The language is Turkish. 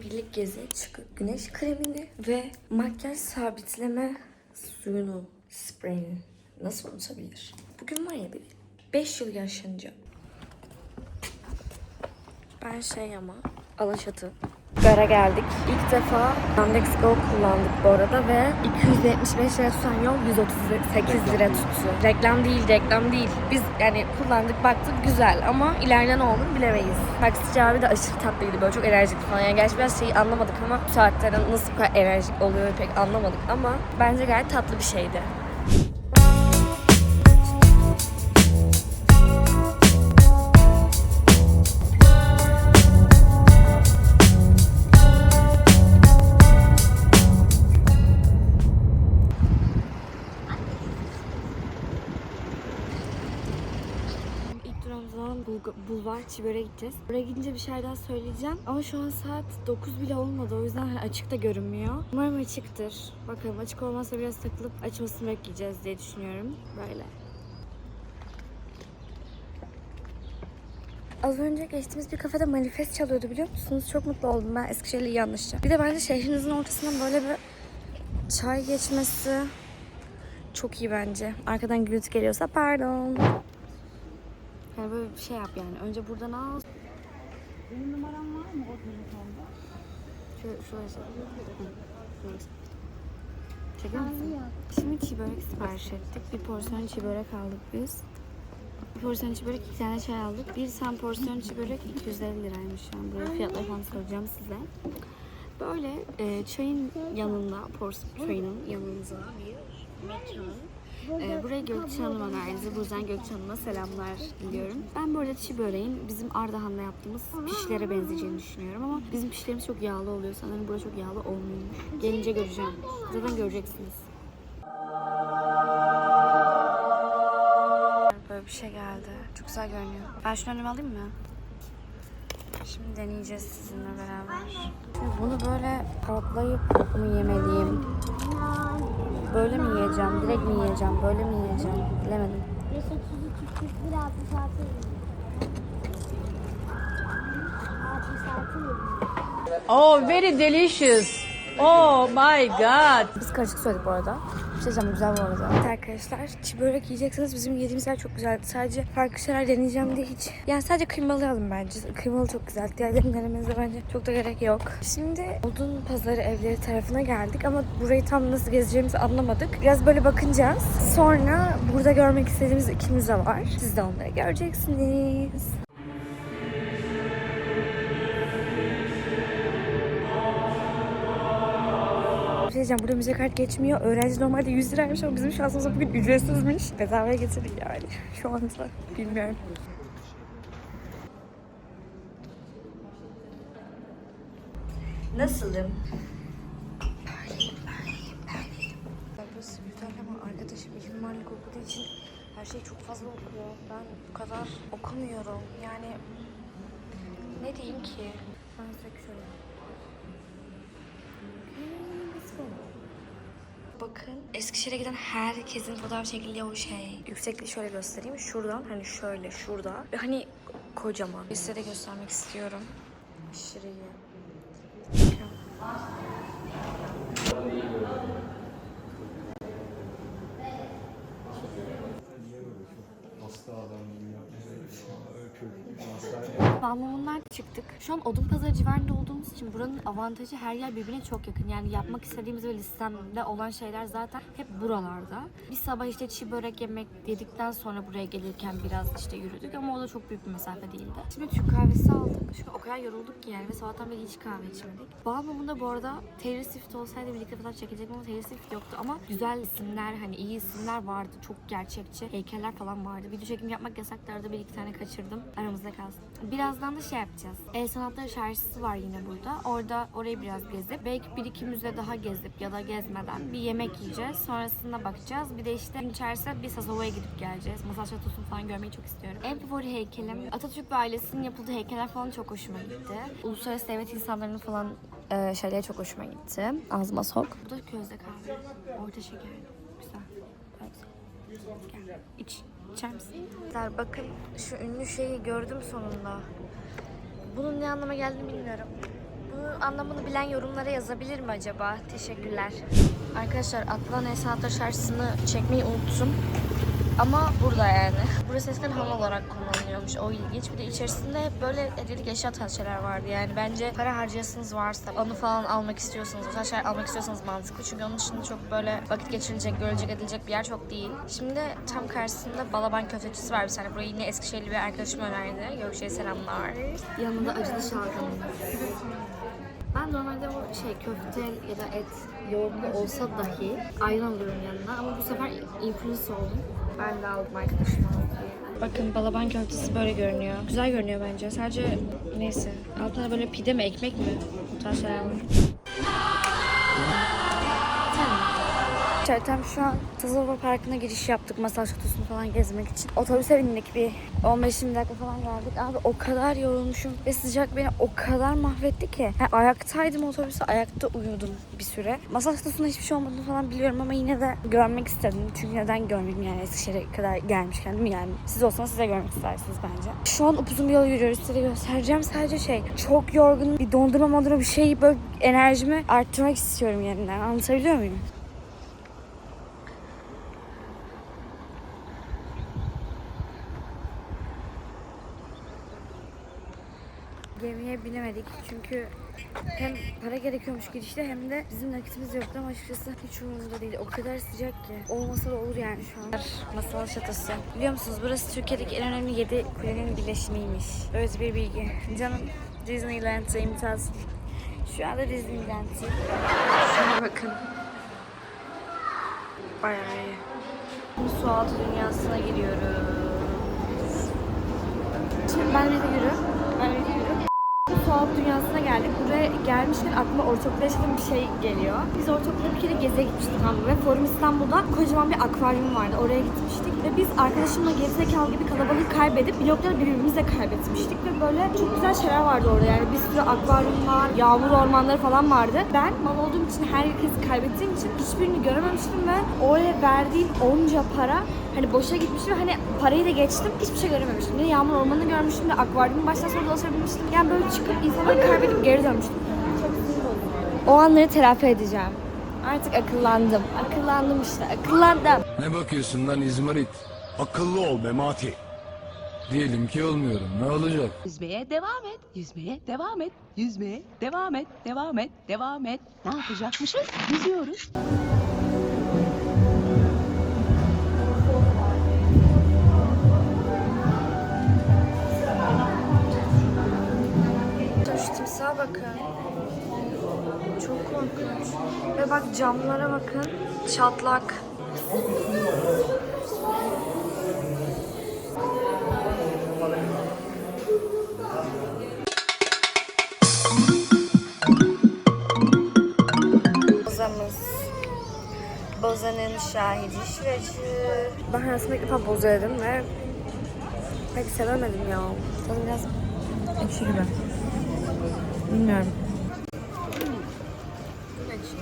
günübirlik gezi çıkıp güneş kremini ve makyaj sabitleme suyunu, spreyini nasıl unutabilir? Bugün var ya bir 5 yıl yaşanacağım. Ben şey ama Alaşatı. Gara geldik. İlk defa Yandex Go kullandık bu arada ve 275 lira tutan yol 138 lira tuttu. Reklam değil, reklam değil. Biz yani kullandık, baktık güzel ama ileride ne olur bilemeyiz. Taksici abi de aşırı tatlıydı böyle çok enerjik falan. Yani gerçi biraz şeyi anlamadık ama bu saatlerde nasıl bu kadar enerjik oluyor pek anlamadık ama bence gayet tatlı bir şeydi. Durağımızdan Bulga- Bulvar Çiber'e gideceğiz. Buraya gidince bir şey daha söyleyeceğim. Ama şu an saat 9 bile olmadı. O yüzden hani açık da görünmüyor. Umarım açıktır. Bakalım açık olmazsa biraz takılıp açmasını bekleyeceğiz diye düşünüyorum. Böyle. Az önce geçtiğimiz bir kafede manifest çalıyordu biliyor musunuz? Çok mutlu oldum ben Eskişehir'le iyi anlaşacağım. Bir de bence şehrinizin ortasından böyle bir çay geçmesi çok iyi bence. Arkadan gürültü geliyorsa pardon. Yani böyle bir şey yap yani. Önce buradan al. Benim numaram var mı o telefonda? Şöyle, şöyle. Hı, neyse. Çekiyor musun? Şimdi çiğ börek sipariş ettik. Bir porsiyon çiğ börek aldık biz. Bir porsiyon çiğ börek, iki tane çay aldık. Bir tam porsiyon çiğ börek 250 liraymış şu an. Böyle fiyatları falan soracağım size. Böyle e, çayın yanında, porsiyon çayının yanında bir mekan. Ee, buraya Gökçe Hanım önerdi. Bu yüzden Gökçe Hanım'a selamlar diliyorum. Ben arada çiğ böreğin bizim Ardahan'da yaptığımız pişlere benzeyeceğini düşünüyorum ama bizim pişlerimiz çok yağlı oluyor. Sanırım burada çok yağlı olmuyormuş. Gelince göreceğim. Zaten göreceksiniz. Böyle bir şey geldi. Çok güzel görünüyor. Ben şunu önüme alayım mı? Şimdi deneyeceğiz sizinle beraber. Şimdi bunu böyle katlayıp mı yemeliyim? Böyle mi yiyeceğim? Direkt mi yiyeceğim? Böyle mi yiyeceğim? Bilemedim. 532 41 66 66 Oh, very delicious. Oh my God. Biz karışık söyledik bu arada. Diyeceğim güzel bu arada. Evet arkadaşlar çiğ börek yiyeceksiniz. Bizim yediğimiz yer çok güzeldi. Sadece farklı şeyler deneyeceğim diye hiç. Yani sadece kıymalı alın bence. Kıymalı çok güzel. Diğerlerini denemenize bence çok da gerek yok. Şimdi Odun Pazarı evleri tarafına geldik ama burayı tam nasıl gezeceğimizi anlamadık. Biraz böyle bakınacağız. Sonra burada görmek istediğimiz iki müze var. Siz de onları göreceksiniz. Diyeceğim burada müze kart geçmiyor. Öğrenci normalde 100 liraymış ama bizim şansımıza bugün ücretsizmiş. Bedavaya getirdik yani. Şu anda bilmiyorum. Nasılım? Böyleyim, böyleyim, böyleyim. Burası güzel ama arkadaşım mimarlık okuduğu için her şeyi çok fazla okuyor. Ben bu kadar okumuyorum. Yani ne diyeyim ki? Ben size şöyle Bakın Eskişehir'e giden herkesin fotoğraf çekildiği o şey. Yüksekliği şöyle göstereyim. Şuradan hani şöyle şurada. Ve hani kocaman. Size de göstermek istiyorum. Aşırı iyi. Balmumundan çıktık. Şu an Odun Pazarı civarında olduğumuz için buranın avantajı her yer birbirine çok yakın. Yani yapmak istediğimiz ve listemde olan şeyler zaten hep buralarda. Bir sabah işte çiğ börek yemek yedikten sonra buraya gelirken biraz işte yürüdük ama o da çok büyük bir mesafe değildi. Şimdi Türk kahvesi aldık. Çünkü o kadar yorulduk ki yani ve sabahtan beri hiç kahve içmedik. Balmumunda bu arada Taylor Swift olsaydı birlikte fotoğraf çekecektim ama Taylor Swift yoktu ama güzel isimler hani iyi isimler vardı. Çok gerçekçi heykeller falan vardı. Video çekim yapmak yasaklardı. Bir iki tane kaçırdım. Aramızda kalsın. Birazdan da şey yapacağız. El sanatları çarşısı var yine burada. Orada orayı biraz gezip belki bir iki müze daha gezip ya da gezmeden bir yemek yiyeceğiz. Sonrasında bakacağız. Bir de işte gün içerisinde bir Sasova'ya gidip geleceğiz. Masal Şatosu'nu falan görmeyi çok istiyorum. En favori heykelim Atatürk ve ailesinin yapıldığı heykeller falan çok hoşuma gitti. Uluslararası devlet insanlarının falan e, şeyleri çok hoşuma gitti. Ağzıma sok. Bu da közde kahve. Orta şekerli. İç. İçer misin? Bakın şu ünlü şeyi gördüm sonunda. Bunun ne anlama geldiğini bilmiyorum. Bunun anlamını bilen yorumlara yazabilir mi acaba? Teşekkürler. Arkadaşlar Atlan Esatlar Çarşısı'nı çekmeyi unuttum. Ama burada yani. Burası eskiden ham olarak kullanılıyormuş. O ilginç. Bir de içerisinde hep böyle hediyelik eşya tarzı şeyler vardı. Yani bence para harcayasınız varsa, onu falan almak istiyorsanız, o tarz şeyler almak istiyorsanız mantıklı. Çünkü onun dışında çok böyle vakit geçirilecek, görülecek, edilecek bir yer çok değil. Şimdi tam karşısında Balaban köftecisi var bir tane. Burayı yine Eskişehirli bir arkadaşım önerdi. Gökçe'ye selamlar. Yanında acılı şalgamı. Ben normalde o şey köfte ya da et yoğurtlu olsa dahi ayran alıyorum yanına ama bu sefer influence oldum. Ben de aldım diye. Bakın balaban köftesi böyle görünüyor. Güzel görünüyor bence. Sadece neyse. Altına böyle pide mi ekmek mi? Bu tarz şeyler var. Tam şu an Tazova Parkı'na giriş yaptık masaj kutusunu falan gezmek için. Otobüse bindik bir 15-20 dakika falan geldik. Abi o kadar yorulmuşum ve sıcak beni o kadar mahvetti ki. Yani ayaktaydım otobüste ayakta uyudum bir süre. Masaj kutusunda hiçbir şey olmadığını falan biliyorum ama yine de görmek istedim. Çünkü neden görmeyeyim yani Eskişehir'e kadar gelmişken değil mi yani? Siz olsanız size görmek istersiniz bence. Şu an upuzun bir yol yürüyoruz size göstereceğim. Sadece şey çok yorgunum. Bir dondurma mondurma bir şey böyle enerjimi arttırmak istiyorum yeniden. Anlatabiliyor muyum? Gemiye binemedik çünkü hem para gerekiyormuş girişte hem de bizim nakitimiz yoktu ama açıkçası hiç umurumda değil. O kadar sıcak ki. Olmasa da olur yani şu an. Masal Şatosu. Biliyor musunuz burası Türkiye'deki en önemli 7 kulenin birleşimiymiş. Böyle bir bilgi. Canım Disneyland'e imtaz. Şu anda Disneyland'e. Şuna bakın. Bayağı iyi. Şimdi su altı dünyasına giriyoruz. Şimdi ben de yürü. Ben de altı dünyasına geldik. Buraya gelmişken aklıma ortaokulda yaşadığım bir şey geliyor. Biz ortaokulda bir kere geziye gitmiştik mı? Ve Forum İstanbul'da kocaman bir akvaryum vardı. Oraya gitmiştik. Ve arkadaşımla gerizekalı gibi kalabalık kaybedip blokları birbirimizle kaybetmiştik. Ve böyle çok güzel şeyler vardı orada. Yani bir sürü akvaryumlar, yağmur ormanları falan vardı. Ben mal olduğum için herkesi kaybettiğim için hiçbirini görememiştim ve oraya verdiğim onca para hani boşa gitmiş ve hani parayı da geçtim hiçbir şey görememiştim. Ne yağmur ormanını görmüştüm ne akvaryumu baştan sona dolaşabilmiştim. Yani böyle çıkıp insanları kaybedip geri dönmüştüm. O anları telafi edeceğim. Artık akıllandım. Akıllandım işte. Akıllandım. Ne bakıyorsun lan İzmarit? Akıllı ol Memati. Diyelim ki olmuyorum. Ne olacak? Yüzmeye devam et, yüzmeye devam et, yüzmeye devam et, devam et, devam et. Ne yapacakmışız? Yüzüyoruz. Şu timsaha bakın. Çok korkunç. Ve bak camlara bakın. Çatlak. Ramazan'ın şahidi şiracı. Ben hayatımda ilk defa boza yedim ve pek sevemedim ya. Tadı biraz ekşi gibi. Bilmiyorum. Hmm. Ekşi.